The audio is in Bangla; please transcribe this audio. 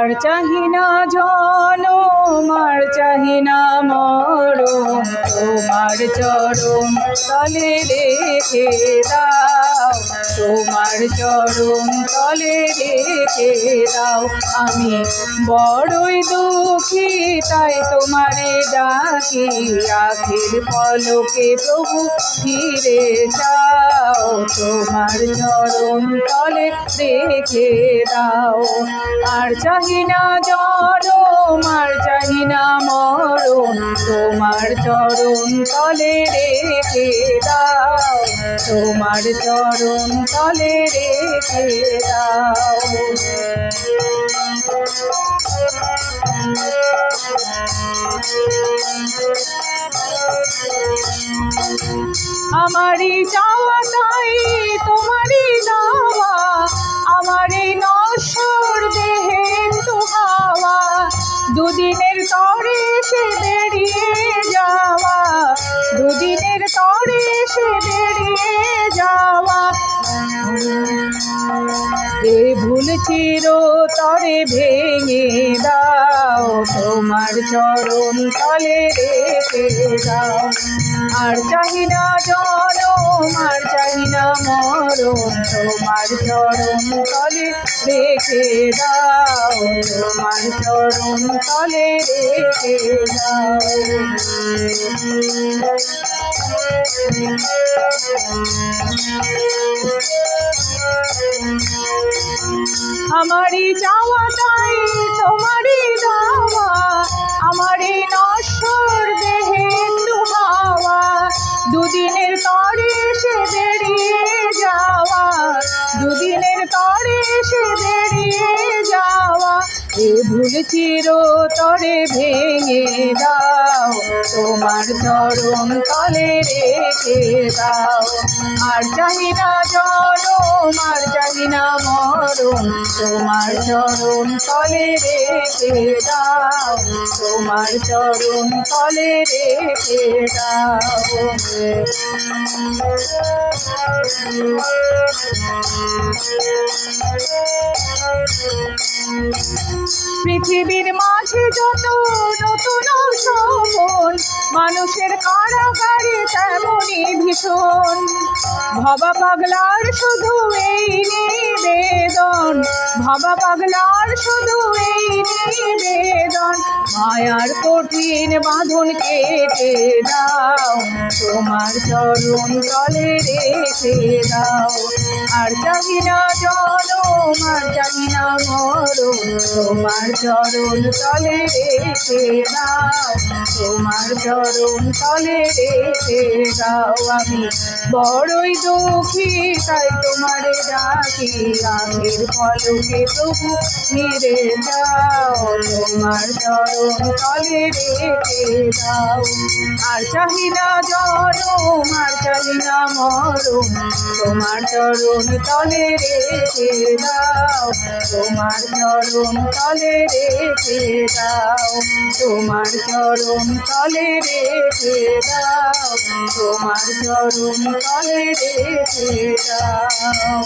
আর চাহি না আর চাহি না মরম তোমার চরম তলে রেখে দাও। তোমার চরম তলে রেখে দাও। আমি বড়ই দুঃখী, তাই তোমারে ডাকি আখির পলকে প্রভু ফিরে যাও। তোমার চরণ তলে রেখে দাও। আর চাহি না জনম, আর চাহি না মরণ তোমার চরণ তলে রেখে দাও। তোমার চরণ তলে রেখে দাও। আমারই চাওয়া তাই দুদিনের তরে সে বেরিয়ে যাওয়া, দুদিনের তরে সে বেরিয়ে যাওয়া। এ ভুল চির তরে ভেঙে দাও, তোমার চরণ তলে রেখে দাও। আর চাহি না জনম, আর চাহি না মরণ, তোমার চরণ তলে রেখে দাও তোমার চরণ তলে রেখে আমারই চাওয়া তাই তোমারই দাওয়া আমারই নশ্বর ভুল চির তরে ভেঙে দাও। তোমার চরণ তলে রেখে দাও। আর চাহি না জনম, আর চাহি না মরণ তোমার চরণ তলে রেখে দাও। তোমার চরণ তলে রেখে দাও। পৃথিবীর মাঝে যত নতুন মানুষের কারাগারে তেমনই ভীষণ। ভবা পাগলার শুধু এই নিবেদন ভবা পাগলার শুধু এই নিবেদন। মায়ার কঠিন বাঁধন কেটে দাও, তোমার চরণ তলে রেখে দাও। আর চাহি না জনম আর চাহি না মরণ তোমার চরণ তলে রেখে দাও। তোমার চরণ তলে রেখে দাও। আমি বড়ই দুঃখী, তাই তোমার ডাকি আগের পলকে প্রভু ফিরে যাও। তোমার চরণ তলে রেখে দাও। আর চাহি না জনম, আর চাহি না মরণ তোমার চরণ তলে রেখে দাও। তোমার চরণ তলে রেখে দাও। তোমার চরণ তলে রেখে দাও। তোমার চরণ তলে রেখে দাও।